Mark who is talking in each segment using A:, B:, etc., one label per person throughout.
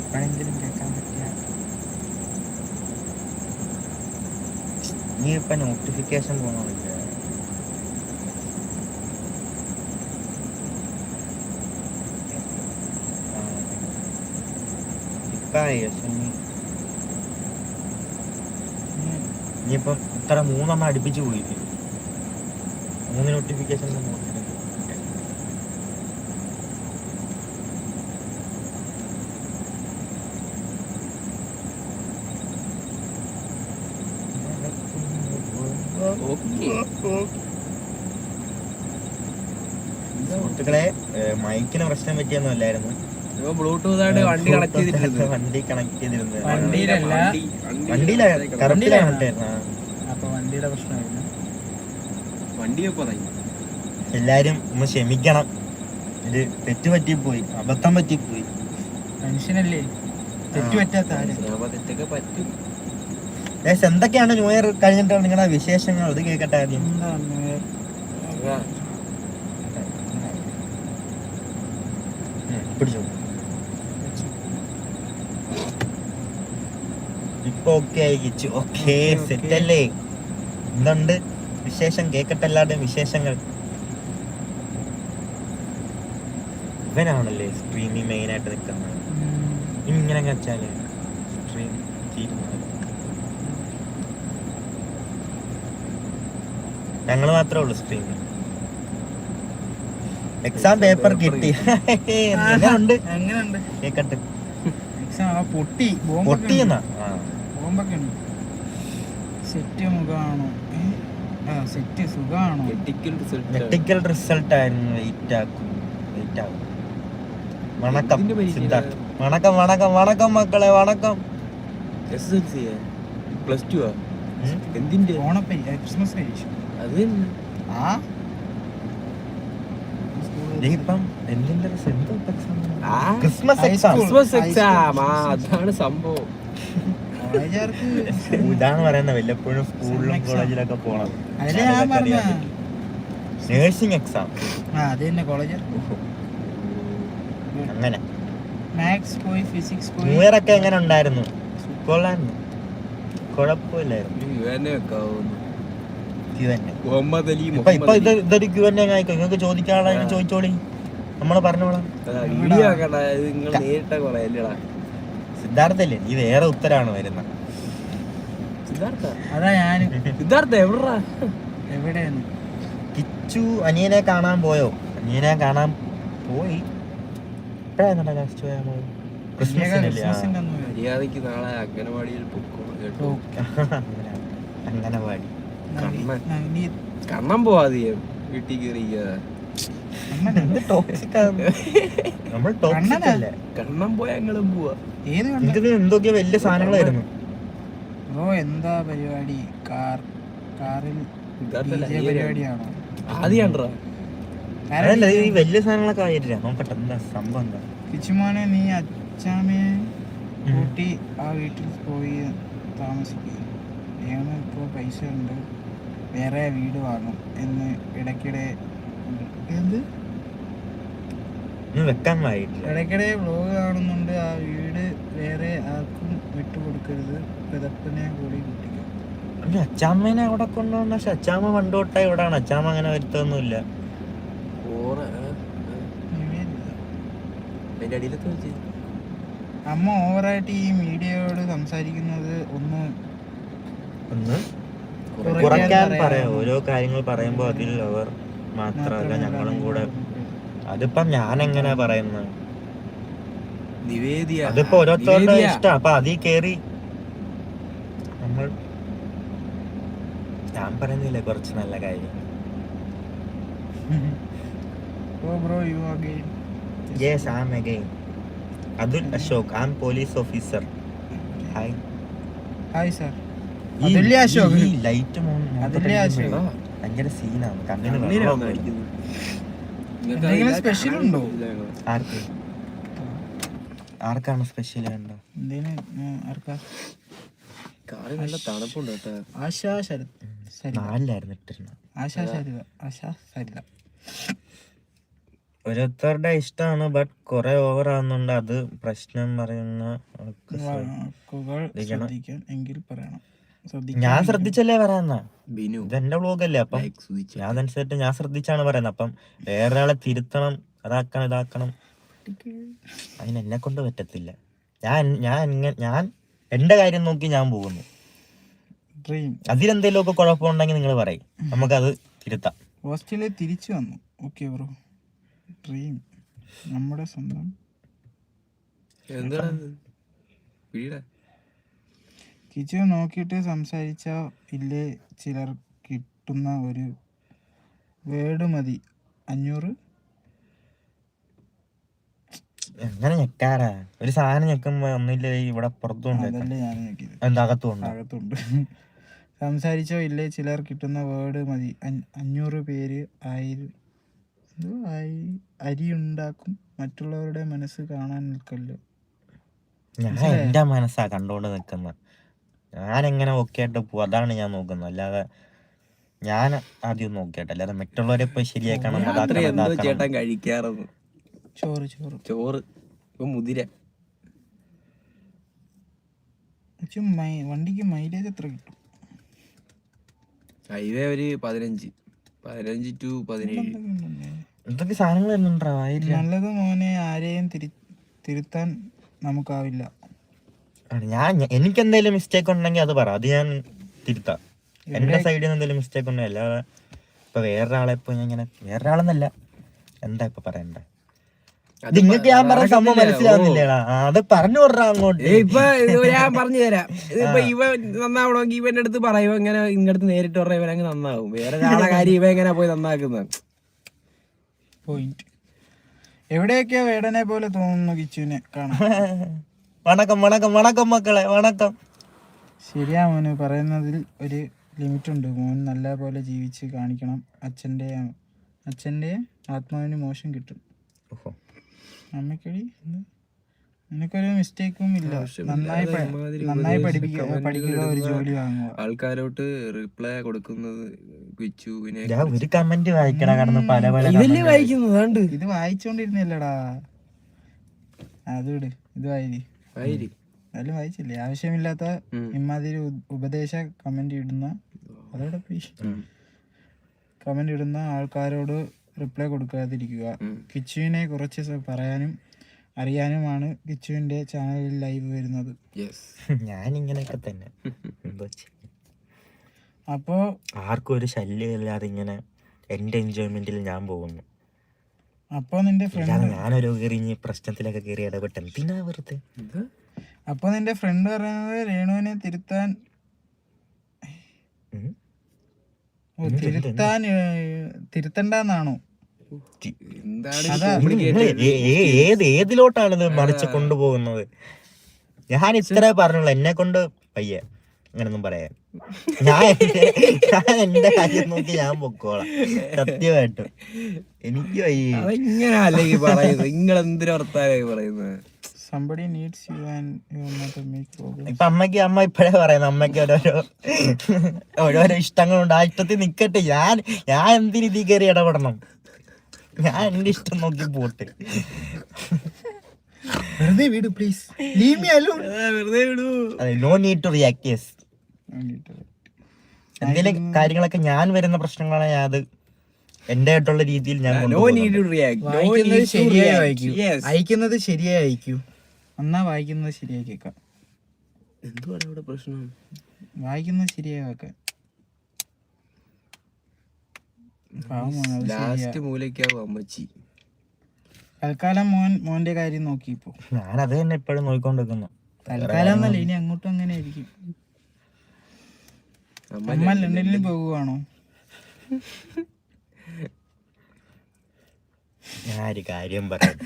A: ഇപ്പോഴെങ്കിലും കേൾക്കാൻ പറ്റിയ നീ ഇപ്പൊ നോട്ടിഫിക്കേഷൻ പോകണമില്ല ഇനിയിപ്പം ഇത്ര മൂന്നെണ്ണം അടുപ്പിച്ച് പോയില്ലേ? മൂന്ന് നോട്ടിഫിക്കേഷൻ സുഹൃത്തുക്കളെ മൈക്കിന് പ്രശ്നം പറ്റിയൊന്നും അല്ലായിരുന്നു.
B: ബ്ലൂടൂത്ത് ആയിട്ട് വണ്ടി കണക്ട് ചെയ്തിട്ടുണ്ട്
A: വണ്ടി കണക്ട് ചെയ്തിരുന്നത്.
C: വണ്ടിയിലല്ല.
A: കറണ്ടിലാണ്.
C: അപ്പൊ വണ്ടിയുടെ പ്രശ്നമായിരുന്നു.
B: വണ്ടിയെ പറയും
A: എല്ലാരും ഒന്ന് ക്ഷമിക്കണം. ഇത് തെറ്റ് പോയി അബദ്ധം പറ്റിപ്പോയി.
C: മനുഷ്യനല്ലേ? തെറ്റ് പറ്റാത്ത
B: തെറ്റൊക്കെ പറ്റും.
A: എന്തൊക്കെയാണ് ന്യൂ ഇയർ കഴിഞ്ഞിട്ട് നിങ്ങളുടെ വിശേഷങ്ങൾ? അത് കേൾക്കട്ടെ ആദ്യം. പിടിച്ചോ. ഇപ്പൊ ഓക്കെ ആയിച്ചു ഓക്കെ. സെറ്റ് അല്ലേ? എന്തുണ്ട്? വിശേഷം കേക്കട്ടെ എല്ലാവരുടെയും വിശേഷങ്ങൾ. ഇവനാണല്ലേ സ്ട്രീമിൽ മെയിൻ ആയിട്ട് നിൽക്കുന്നത്. ഇങ്ങനെ വെച്ചാൽ സ്ട്രീം തീരുമാനം. ഞങ്ങൾ മാത്രമേ ഉള്ളൂ സ്ട്രീമിൽ എക്സാം പേപ്പർ കിട്ടി. എങ്ങനെയുണ്ട്? കേക്കട്ടെ.
C: പൊട്ടി.
A: പൊട്ടിയെന്നാ
C: ബോംബൊക്കെ ഉണ്ട് സെറ്റ് സെറ്റ് സുഖാണോ?
B: മെഡിക്കൽ റിസൾട്ട്
A: മെഡിക്കൽ റിസൾട്ട് ആയിരുന്നു വെയിറ്റ് ആക്കും. വെയിറ്റ് ആകും വണക്കം? സിദ്ധാർത്ഥ് വണക്കം വണക്കം വണക്കം മക്കളെ വണക്കം.
B: S L C plus two ആ? എന്തിന്റെ?
C: ഓണപ്പരി ക്രിസ്മസ് പരീക്ഷ.
B: അത്
C: ആ?
A: ക്രിസ്മസ് എക്സാം
B: ക്രിസ്മസ് എക്സാം ആ? അതാണ് സംഭവം.
A: ഇതാണ് പറയുന്നത് വല്ലപ്പോഴും സ്കൂളിലും. കോളേജിലൊക്കെ പോണം.
C: അതിലെ ഞാൻ പറഞ്ഞ
A: നേഴ്സിംഗ് എക്സാം
C: ആ അത് തന്നെ കോളേജ്
A: അങ്ങനെ.
C: മാത്സ് പോയി ഫിസിക്സ് പോയി.
A: ന്യൂ ഒക്കെ എങ്ങനെ ഉണ്ടായിരുന്നു? കൊള്ളായിരുന്നു കുഴപ്പമില്ലായിരുന്നു.
B: മുഹമ്മദ് അലി
A: ഇപ്പൊ ഇപ്പൊ ഇത് ഇതൊരു ക്യു എൻ ആയിക്കോ? നിങ്ങൾക്ക് ചോദിക്കാനുള്ള ചോദിച്ചോളി. നമ്മളെ പറഞ്ഞോളാം സിദ്ധാർത്ഥല്ലേ? നീ വേറെ ഉത്തരാണ് വരുന്ന.
B: സിദ്ധാർത്ഥ?
C: അതാ ഞാനും.
B: സിദ്ധാർത്ഥ എവിടാ
C: എവിടെയാണ്?
A: കിച്ചു അനിയനെ കാണാൻ പോയോ? അനിയനെ കാണാൻ പോയി. എപ്പോഴാണ് ലാസ്റ്റ് പോയാ ക്രിസ്മസിനല്ലേ
B: നാളെ അംഗനവാടിയിൽ കേട്ടോ.
C: ഓ,
B: കണ്ണൻ.
C: ന- നീ
B: കണ്ണം പോവാതെയും വീട്ടിൽ കയറിയിരിക്കാതെ
C: അണ്ണൻ എന്ത്
A: ടോക്സിക് നമ്മൾ ടോക്സിക്
C: കണ്ണനാ?
A: അല്ലേ?
B: കണ്ണം പോയാ ഞങ്ങളും പോവാ.
A: എന്തൊക്കെയോ വലിയ സാധനങ്ങളായിരുന്നു.
C: ഓ എന്താ പരിപാടി? കാർ കാറിൽ പരിപാടിയാണോ?
B: ആദ്യണ്ടാ
A: അതല്ല ഈ വലിയ സാധനങ്ങളൊക്കെ ആയിട്ടില്ല? നോക്കട്ടെ എന്താ സംഭവം എന്താ?
C: കിച്ചുമോനെ നീ അച്ചാമ്മയെ. കൂട്ടി ആ വീട്ടിൽ പോയി താമസിക്കുക ഏണ് ഇപ്പോൾ പൈസ ഉണ്ട്. വേറെ വീട് വാങ്ങും എന്ന് ഇടയ്ക്കിടെ എന്ത്?
A: വെക്കാൻ
C: ഇടയ്ക്കിടെ വ്ലോഗ് കാണുന്നുണ്ട്. ആ വീട് വേറെ ആർക്കും വിട്ടുകൊടുക്കരുത് പിതപ്പനെ കൂടി കുട്ടിക്കും.
A: അച്ചാമ്മേനെ അവിടെ കൊണ്ടുവന്ന പക്ഷെ അച്ചാമ്മ പണ്ടോട്ടാ ഇവിടാണ്. അച്ചാമ്മ അങ്ങനെ വരുത്തൊന്നുമില്ല.
C: അമ്മ ഓവറായിട്ട് ഈ മീഡിയയോട് സംസാരിക്കുന്നത് ഒന്ന്
A: ഒന്ന്?
C: കുറയ്ക്കാൻ പറയാം.
A: ഓരോ കാര്യങ്ങൾ പറയുമ്പോൾ അതിൽ അവർ മാത്രമല്ല ഞങ്ങളും കൂടെ. അതിപ്പം ഞാൻ എങ്ങനെയാ പറയുന്നത്?
B: നിവേദിയ.
A: അതിപ്പോ ഓരോരുത്തരുടെ. ഇഷ്ടം. അപ്പൊ അതിൽ കേറി. നമ്മൾ ഞാൻ പറയുന്നില്ല കുറച്ച് നല്ല കാര്യം. I'm again Atul Ashok. I'm police officer hi
C: hi sir
A: ഈ ലൈറ്റ്. ഭയങ്കര സീനാണ് കണ്ണിന്
B: കാണാൻ
C: ഉണ്ടോ?
A: ആർക്ക്? ആർക്കാണ് സ്പെഷ്യൽ വേണ്ട
B: നല്ല തണുപ്പുണ്ട് കേട്ടോ.
C: ആശാ ശരത്
A: നാലിലായിരുന്നു ഇട്ടിരുന്നത്.
C: ആശാ സരിത ആശാ സരിത
A: ഓരോരുത്തരുടെ ഇഷ്ടമാണ് ബട്ട് കുറെ ഓവർ ആവുന്നുണ്ട്. അത് പ്രശ്നം പറയുന്ന
C: എങ്കിൽ പറയണം.
A: ഞാൻ ശ്രദ്ധിച്ചല്ലേ പറയുന്ന?
B: ബിനു.
A: ഇത് എന്റെ വ്ളോഗല്ലേ അപ്പം ഞാൻ അതനുസരിച്ച് ഞാൻ ശ്രദ്ധിച്ചാണ് പറയുന്നത്. അപ്പം വേറെ ഒരാളെ തിരുത്തണം അതാക്കണം ഇതാക്കണം. അതിന് എന്നെ കൊണ്ട് പറ്റത്തില്ല. ഞാൻ ഞാൻ ഞാൻ എന്റെ കാര്യം നോക്കി ഞാൻ പോകുന്നു. അതിലെന്തെങ്കിലും ഒക്കെ കുഴപ്പമുണ്ടെങ്കിൽ നിങ്ങൾ പറയും. നമുക്കത് തിരുത്താം.
C: ഓസ്ട്രേലിയ തിരിച്ചു വന്നു. ഓക്കെ ബ്രോ ഡ്രീം നമ്മുടെ സ്വന്തം
B: എന്താണ്? വീടാ
C: കിച്ചു നോക്കിയിട്ട് സംസാരിച്ച ഇല്ലേ? ചിലർ കിട്ടുന്ന ഒരു വേർഡ് മതി. അഞ്ഞൂറ്?
A: എങ്ങനെ ഞെക്കാറാ? ഒരു സാധനം ഞെക്കുമ്പോ ഒന്നില്ല ഇവിടെ പുറത്തുണ്ട്.
C: അതല്ലേ ഞാൻ
A: എന്താ അകത്തുണ്ട്?
C: അകത്തുണ്ട്. സംസാരിച്ചോ ഇല്ലേ? ചിലർ കിട്ടുന്ന വേർഡ് മതി. അഞ്ഞ- അഞ്ഞൂറ് പേര് ആയിരം ആയി അരി ഉണ്ടാക്കും. മറ്റുള്ളവരുടെ മനസ്സ് കാണാൻ നിൽക്കല്ലോ.
A: ഞാൻ എന്റെ മനസ്സാ കണ്ടോണ്ട് നിക്കുന്ന ഞാൻ എങ്ങനെ ഓക്കെ ആയിട്ട് പോവും അതാണ് ഞാൻ നോക്കുന്നത്. അല്ലാതെ ഞാൻ ആദ്യം നോക്കിയിട്ട് അല്ലാതെ മറ്റുള്ളവരെ പോയി ശരിയാക്കണം
B: ചേട്ടൻ കഴിക്കാറെന്ന്.
C: ചോറ് ചോറ്.
B: ചോറ് ഇപ്പൊ മുതിര.
C: വണ്ടിക്ക് മൈലേജ് എത്ര കിട്ടും?
B: ഹൈവേ ഒരു പതിനഞ്ച്. പതിനഞ്ച് ടു പതിനേഴ്.
C: എന്തൊക്കെ
A: സാധനങ്ങൾ
C: നല്ലത് മോനെ ആരെയും തിരി തിരുത്താൻ നമുക്കാവില്ല.
A: ഞാൻ എനിക്ക് എന്തെങ്കിലും മിസ്റ്റേക്ക് ഉണ്ടെങ്കിൽ അത് പറ. അത് ഞാൻ തിരുത്താം. എന്റെ സൈഡിൽ നിന്ന് എന്തെങ്കിലും മിസ്റ്റേക്ക് ഉണ്ടെങ്കിൽ അല്ലാതെ ഇപ്പൊ വേറൊരാളെ ഇപ്പൊ ഞാൻ ഇങ്ങനെ വേറൊരാളെന്നല്ല. എന്താ ഇപ്പൊ പറയണ്ടേ?
B: അത്
A: നിങ്ങൾക്ക് ഞാൻ പറഞ്ഞ സംഭവം
B: നടക്കത്തില്ല.
A: മനസ്സിലാവുന്നില്ലേടാ ആ, അത് പറഞ്ഞു വിടറാ അങ്ങോട്ട്.
B: ഏയ് ഇപ്പൊ ഇത് ഞാൻ പറഞ്ഞു തരാം. ഇതിപ്പോ ഇവൻ നന്നാവണമെങ്കിൽ ഇവന്റെ അടുത്ത് പറയും ഇങ്ങനെ ഇങ്ങടുത്ത് അടുത്ത് നേരിട്ട് പറഞ്ഞ ഇവനങ്ങ് നന്നാവും. വേറെ ഒരാളെ കാര്യം ഇവ എങ്ങനെ പോയി നന്നാക്കുന്നത്?
C: പോയിന്റ് എവിടെയൊക്കെയോ വേടനെ പോലെ തോന്നുന്നു കിച്ചുവിനെ കാണാൻ?
A: വണക്കം വണക്കം വണക്കം മക്കളെ വണക്കം.
C: ശരിയാ മോന് പറയുന്നതിൽ ഒരു ലിമിറ്റ് ഉണ്ട് മോൻ നല്ല പോലെ ജീവിച്ച് കാണിക്കണം. അച്ഛന്റെ അച്ഛന്റെ ആത്മാവിന് മോശം കിട്ടും. അമ്മക്കടി? നിനക്കൊരു മിസ്റ്റേക്കും ഇല്ല. നന്നായി നന്നായി പഠിപ്പിക്കുക പഠിക്കുക ഒരു ജോലി വാങ്ങുക.
B: ആൾക്കാരോട്ട് റിപ്ലൈ കൊടുക്കുന്നത്
A: ഞാൻ ഒരു കമന്റ് വായിക്കണ പല പല
B: ഇതല്ലേ വായിക്കുന്നത്
C: ഇത് വായിച്ചോണ്ടിരുന്നില്ലടാ. അത് ഇത് വായി അതിലും വായിച്ചില്ലേ? ആവശ്യമില്ലാത്ത. ഇമാതിരി ഉപദേശ കമന്റ് ഇടുന്ന അതോടെ കമന്റ് ഇടുന്ന ആൾക്കാരോട് റിപ്ലൈ കൊടുക്കാതിരിക്കുക. കിച്ചുവിനെ കുറച്ച് പറയാനും അറിയാനുമാണ് കിച്ചുവിന്റെ ചാനലിൽ ലൈവ് വരുന്നത്.
A: ഞാൻ ഇങ്ങനെയൊക്കെ തന്നെ. എന്തോ
C: അപ്പോ
A: ആർക്കും ഒരു ശല്യമില്ലാതെ ഇങ്ങനെ എന്റെ എൻജോയ്മെന്റിൽ ഞാൻ പോകുന്നു.
C: അപ്പോ നിന്റെ ഫ്രണ്ട്
A: ഞാനൊരു കയറി പ്രശ്നത്തിലൊക്കെ കയറി ഇടപെട്ടെ എന്തിനാ വെറുതെ.
C: അപ്പൊ നിന്റെ ഫ്രണ്ട് പറയുന്നത് രേണുവിനെ തിരുത്താൻ. ഓ, തിരുത്താൻ തിരുത്തണ്ടെന്നാണോ?
A: ഏത് ഏതിലോട്ടാണ് ഇത് മറിച്ച് കൊണ്ടുപോകുന്നത്? ഞാൻ ഇത്രേ പറഞ്ഞുള്ളൂ. എന്നെ കൊണ്ട് പയ്യ. അങ്ങനൊന്നും പറയാൻ. ഞാൻ ഞാൻ എന്റെ കാര്യം നോക്കി ഞാൻ പൊക്കോളാം. സത്യമായിട്ടും. എനിക്ക്
B: അല്ലെങ്കിൽ പറയുന്നത് നിങ്ങൾ എന്തിനു വർത്താനായി പറയുന്നത്?
C: Somebody needs you and you not make problem
A: ഇപ്പൊ അമ്മയ്ക്ക് അമ്മ ഇപ്പഴേ പറയുന്നത് അമ്മയ്ക്ക് ഓരോരോ ഓരോരോ ഇഷ്ടങ്ങളുണ്ട്. ആ ഇഷ്ടത്തിൽ നിക്കട്ടെ. ഞാൻ ഞാൻ എന്തിന് ഇതിൽ കയറി ഇടപെടണം? ഞാൻ എന്റെ ഇഷ്ടം നോക്കി പോട്ടെ.
C: വെറുതെ വീട് പ്ലീസ് ലീവ് മീ അലോൺ
B: വെറുതെ വിടൂ.
A: No need to react yes എന്തെങ്കിലും കാര്യങ്ങളൊക്കെ ഞാൻ വരുന്ന പ്രശ്നങ്ങളാണ് ഞാൻ അത് എന്റെ ആയിട്ടുള്ള രീതിയിൽ ഞാൻ
C: വായിക്കുന്നത് ശരിയായി വായിക്കൂ. അയക്കുന്നത് ശരിയായി അയക്കൂ എന്നാ വായിക്കുന്നത് ശരിയായി കേൾക്കാം.
B: എന്തുവാണ് ഇവിടെ പ്രശ്നം?
C: വായിക്കുന്നത് ശരിയായി വാക്കാൻ.
B: ലാസ്റ്റ് മൂലയ്ക്കാവും അമ്മച്ചി
C: തൽക്കാലം മോൻ മോന്റെ കാര്യം നോക്കി ഇപ്പോ.
A: ഞാൻ അത് തന്നെ എപ്പോഴും നോക്കിക്കൊണ്ടിരിക്കുന്നു.
C: തൽക്കാലം എന്നല്ല ഇനി അങ്ങോട്ടും അങ്ങനെ ആയിരിക്കും.
B: അമ്മ
C: അമ്മ ലണ്ടനിൽ പോകുവാണോ?
A: ഞാനൊരു കാര്യം പറയാം.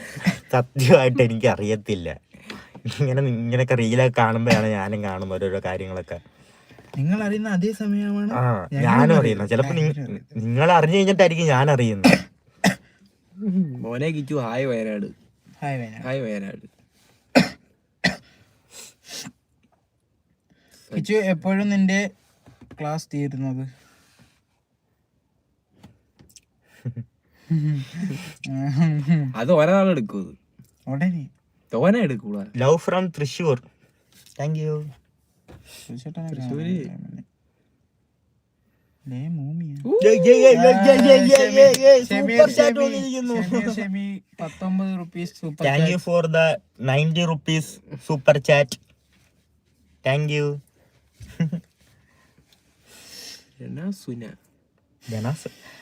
A: സത്യമായിട്ട് എനിക്ക് അറിയത്തില്ല ഇങ്ങനെ ഇങ്ങനെയൊക്കെ റീലൊക്കെ കാണുമ്പോഴാണ് ഞാനും കാണുന്നത് ഓരോരോ കാര്യങ്ങളൊക്കെ.
C: നിങ്ങൾ അറിയുന്ന അതേ സമയമാണ്
A: ആ ഞാനും അറിയുന്നത്. ചിലപ്പോ നിങ്ങൾ അറിഞ്ഞു കഴിഞ്ഞിട്ടായിരിക്കും ഞാൻ അറിയുന്നത്.
B: മോനെ Kichu hi Wayanad.
C: Hi Wayanad.
B: Hi Wayanad.
C: Kichu എപ്പോഴും നിന്റെ ക്ലാസ് തീരുന്നത്.
B: അത് ഒരാൾ എടുക്കും
C: ഉടനെ
B: തോനെ എടുക്കൂടാ.
A: Love from Thrissur thank you
B: Thrissur.
A: Thank for the ninety rupees super chat thank you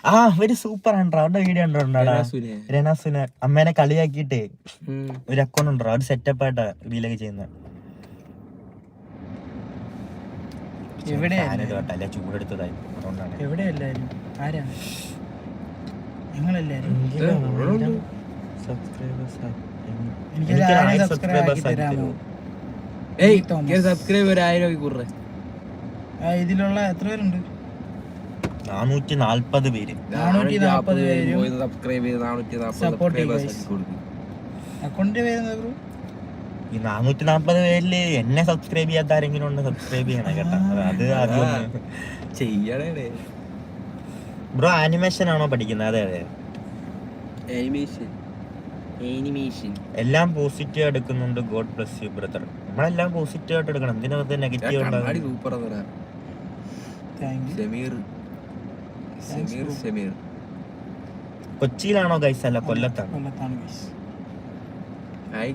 A: ആ ഒരു സൂപ്പർ ആണ് അവരുടെ വീഡിയോ ഉണ്ടോടാ. രണാസുന അമ്മേനെ കളിയാക്കിയിട്ട്. ഒരു അക്കൗണ്ട് ഉണ്ടോ. ഒരു സെറ്റപ്പ് ആയിട്ടാ ചെയ്യുന്നത് ചൂടെടുത്തതായി.
C: എവിടെ എല്ലാരും ആരാ? നിങ്ങളെല്ലാരും സബ്സ്ക്രൈബേഴ്സ് ഇതിലുള്ള എത്ര പേരുണ്ട്?
A: നാനൂറ്റി നാല്പത് പേര്
C: നാനൂറ്റി നാപ്പത് പേരും
B: സബ്സ്ക്രൈബ് ചെയ്ത് നാനൂറ്റി
C: ബ്രോ
A: ഈ നാനൂറ്റി നാൽപ്പത് പേരിൽ എന്നെ സബ്സ്ക്രൈബ് ചെയ്യാത്ത ആരെങ്കിലും ഉണ്ട് സബ്സ്ക്രൈബ് ചെയ്യണം കേട്ടോ. അത് ആദ്യം
B: ചെയ്യണേ
A: ബ്രോ ആനിമേഷൻ ആണോ പഠിക്കുന്നത്? അതെ അതെ.
B: ആനിമേഷൻ ആനിമേഷൻ
A: എല്ലാം പോസിറ്റീവ് എടുക്കുന്നുണ്ട്. ഗോഡ് പ്ലസ് യു ബ്രദർ നമ്മളെല്ലാം പോസിറ്റീവ് ആയിട്ട് എടുക്കണം. എന്തിനകത്ത് നെഗറ്റീവ് ഉണ്ടാകും
B: സൂപ്പർ എന്നടാ
A: കൊച്ചിയിലാണോ ഗൈസ് അല്ല കൊല്ലത്താണ്?
C: കൊല്ലത്താണ്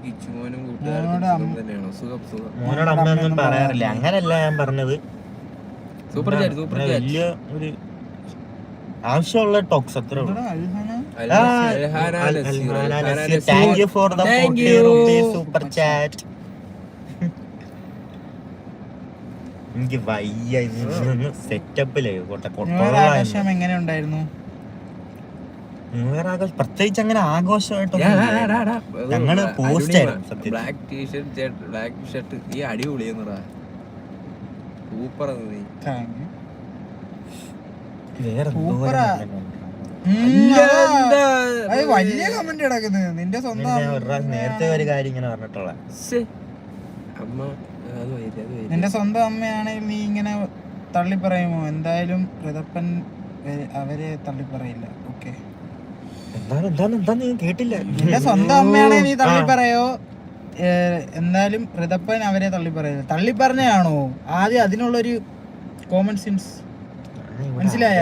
B: കിച്ചുമോനും
C: മോനോട്
A: അമ്മയൊന്നും പറയാറില്ല. അങ്ങനല്ല ഞാൻ പറഞ്ഞത്.
B: സൂപ്പർ ചാറ്റ് സൂപ്പർ ചാറ്റ്
A: വലിയ ഒരു ആവശ്യമുള്ള ടോക്സ് അത്ര thank you for the super chat എനിക്ക് വയ്യ. ഇന്ന് കൊട്ട
C: ആഘോഷം എങ്ങനെ ഉണ്ടായിരുന്നു?
A: പ്രത്യേകിച്ച് അങ്ങനെ ആഘോഷമായിട്ടൊന്നും ഞങ്ങൾ പോസ്റ്റ് ആയിരുന്നു
B: ബ്ലാക്ക് ടീഷർട്ട് ബ്ലാക്ക് ഷർട്ട് ഈ അടിപൊളി സൂപ്പർ നീ.
A: വേറെ
C: വലിയ കമന്റ് കിടക്കുന്നത് നിന്റെ സ്വന്തം
A: നേരത്തെ ഒരു കാര്യം ഇങ്ങനെ പറഞ്ഞിട്ടുള്ള
B: അമ്മ.
C: നിന്റെ സ്വന്തം അമ്മയാണെങ്കിൽ നീ ഇങ്ങനെ തള്ളി പറയുമോ എന്തായാലും ഋതപ്പൻ അവരെ തള്ളി പറയില്ല ഓക്കെ.
A: എന്താണ് എന്താണ് എന്താണ്? കേട്ടില്ല.
C: നിന്റെ സ്വന്തം അമ്മയാണെങ്കിൽ നീ തള്ളി പറയോ എന്തായാലും എന്നാലും ഋതപ്പൻ അവരെ തള്ളി പറയില്ല തള്ളി പറഞ്ഞാണോ ആദ്യം അതിനുള്ളൊരു കോമൺ സെൻസ് മനസ്സിലായ?